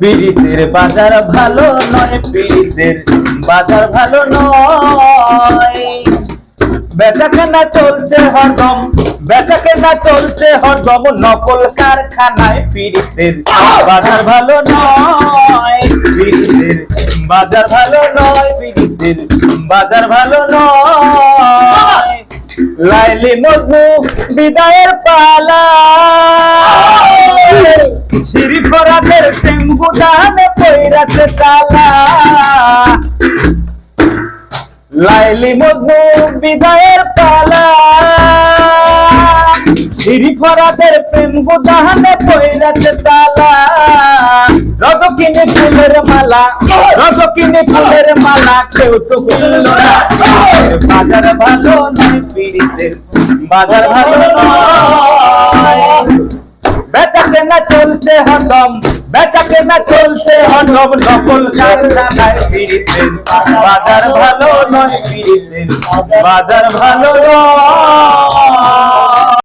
পীড়িতের বাজার ভালো নয়, পীড়িতের বাজার ভালো নয়। বেচা কেনা চলছে হরদম বেচা কেনা চলছে হরদম, নকল কারখানায় পীড়িতের বাজার ভালো নয়, পীড়িতের বাজার ভালো নয়, পীড়িতের বাজার ভালো নয়। লাইলি মজনু বিদায়ের পালা। সিঁড়ি ফরাদের প্রেম গুদানে পৈরাছে তালা। লাইলি মজনু বিদায়ের পালা। সিঁড়ি ফরাদের প্রেম গুদানে পৈরাছে তালা। রজকিনী ফুলের মালা, রজকিনী ফুলের মালা কেউ তো কিনল না। বাজার ভালো নয় পীড়িতের বাজার ভালো নয়। কেনা চলছে হরদম বেচা কেনা চলছে হরদম নকল কারখানায় বাজার ভালো নয় বাজার ভালো নয়